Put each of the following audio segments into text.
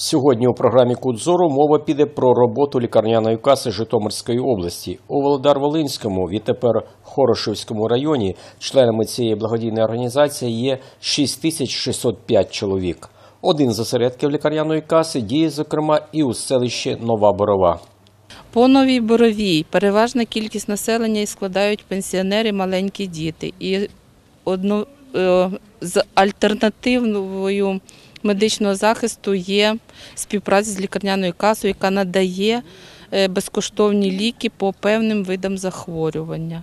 Сьогодні у програмі Кудзору мова піде про роботу лікарняної каси Житомирської області. У Володар-Волинському, відтепер Хорошівському районі, членами цієї благодійної організації є 6605 чоловік. Один з осередків лікарняної каси діє, зокрема, і у селищі Нова Борова. По новій боровій переважна кількість населення і складають пенсіонери, маленькі діти. І одно, е, з альтернативною медичного захисту є співпраця з лікарняною касою, яка надає е, безкоштовні ліки по певним видам захворювання.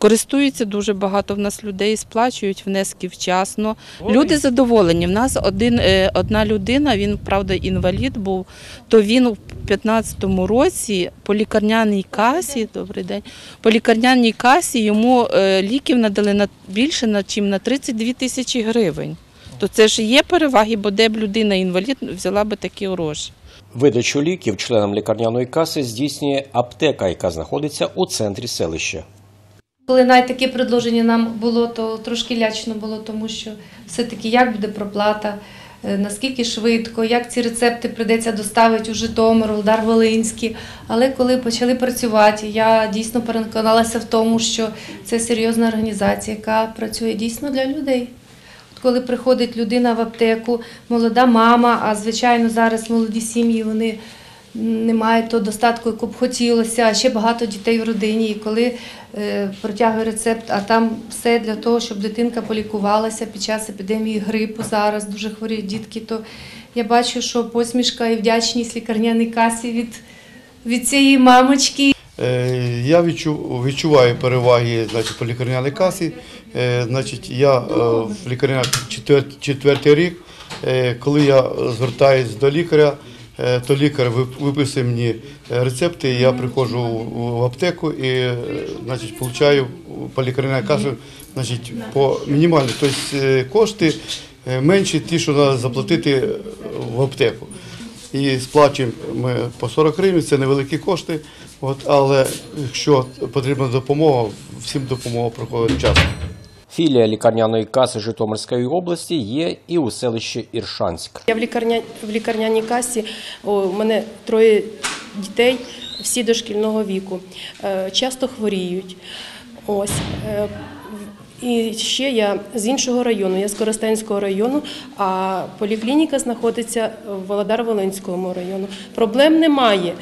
Користуються дуже багато в нас людей, сплачують внески вчасно. Люди задоволені. В нас один, е, одна людина, він правда інвалід був, то він у 2015 році по лікарняній касі, добрий день, по лікарняній касі йому е, ліків надали на більше чим на 32 тисячі гривень. То це ж є переваги, бо де б людина інвалід взяла би такі гроші. Видачу ліків членам лікарняної каси здійснює аптека, яка знаходиться у центрі селища. Коли навіть таке предложення нам було, то трошки лячно було, тому що все-таки як буде проплата, е, наскільки швидко, як ці рецепти прийдеться доставити у Житомир, Волдар Волинський. Але коли почали працювати, я дійсно переконалася в тому, що це серйозна організація, яка працює дійсно для людей. Коли приходить людина в аптеку, молода мама, а звичайно зараз молоді сім'ї, вони немає того достатку, яку б хотілося, а ще багато дітей в родині. І коли е, протягує рецепт, а там все для того, щоб дитинка полікувалася під час епідемії грипу зараз дуже хворіють дітки, то я бачу, що посмішка і вдячність лікарняній касі від, від цієї мамочки. Е, Я відчуваю переваги значить, по лікарняній касі. Е, Значить, я е, в лікарня четвертий рік. Коли я звертаюся до лікаря, то лікар виписує мені рецепти, я приходжу в аптеку і значить, получаю по лікарняній касі значить, по мінімальні. Тобто кошти менші ті, що треба заплатити в аптеку. І сплачуємо ми по 40 гривень, це невеликі кошти. От, але якщо потрібна допомога, всім допомога проходить вчасно. Філія лікарняної каси Житомирської області є і у селищі Іршанськ. Я в лікарня в лікарняній касі. У мене троє дітей, всі дошкільного віку. Е, Часто хворіють. Ось. І ще я з іншого району, я з Коростенського району, а поліклініка знаходиться в Володар-Волинському району. Проблем немає.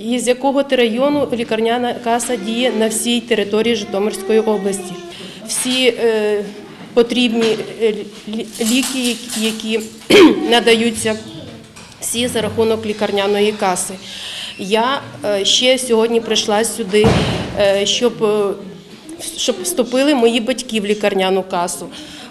І з якого ти району лікарняна каса діє на всій території Житомирської області. Всі е, потрібні е, ліки, які надаються всі за рахунок лікарняної каси. Я е, ще сьогодні прийшла сюди, е, щоб, щоб вступили мої батьки в лікарняну касу.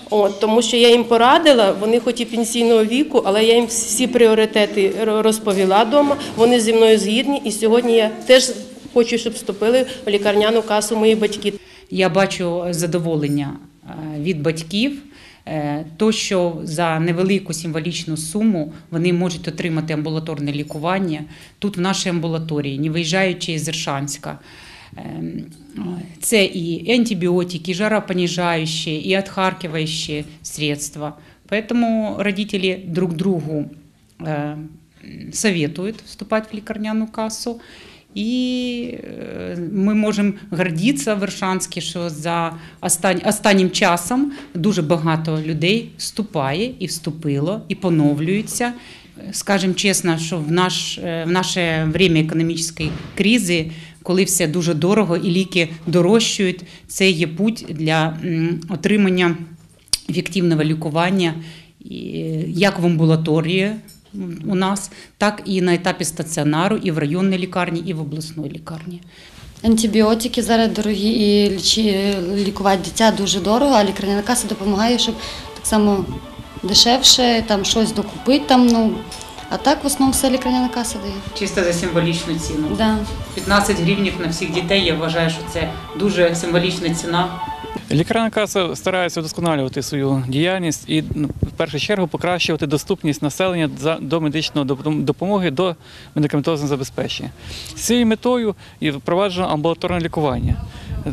От, тому що я їм порадила, вони хоч і пенсійного віку, але я їм всі пріоритети розповіла вдома, вони зі мною згідні, і сьогодні я теж хочу, щоб вступили в лікарняну касу мої батьки. Я бачу задоволення е, від батьків, е, то що за невелику символічну суму вони можуть отримати амбулаторне лікування тут, в нашій амбулаторії, не виїжджаючи з Іршанська. Ем, Це і антибиотики, и жаропонижающие, и отхаркивающие средства. Поэтому родители друг другу э, советуют вступать в лікарняну кассу. І е, ми можемо гордитися в Іршанську, що за остань, останнім часом дуже багато людей вступає і вступило, і поновлюється. Скажемо чесно, що в, наш, е, в наше время економічної кризи, коли все дуже дорого і ліки дорожчають, це є путь для отримання ефективного лікування як в амбулаторії у нас, так і на етапі стаціонару, і в районній лікарні, і в обласній лікарні. Антибіотики зараз дорогі і лікувати дитя дуже дорого, а лікарняна каса допомагає, щоб так само дешевше там щось докупити. Там, ну, а так в основному все лікарняна каса дає. Чисто за символічну ціну. Да. 15 гривень на всіх дітей. Я вважаю, що це дуже символічна ціна. Лікарняна каса старається вдосконалювати свою діяльність і ну, в першу чергу покращувати доступність населення за- до медичної доп- допомоги до медикаментозного забезпечення. З цією метою і впроваджено амбулаторне лікування.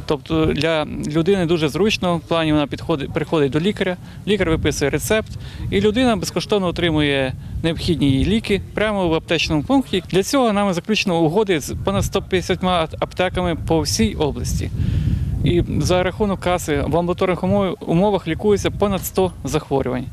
Тобто для людини дуже зручно, в плані вона підходить, приходить до лікаря, лікар виписує рецепт, і людина безкоштовно отримує необхідні їй ліки прямо в аптечному пункті. Для цього нами заключено угоди з понад 150 аптеками по всій області. І за рахунок каси в амбулаторних умовах лікується понад 100 захворювань.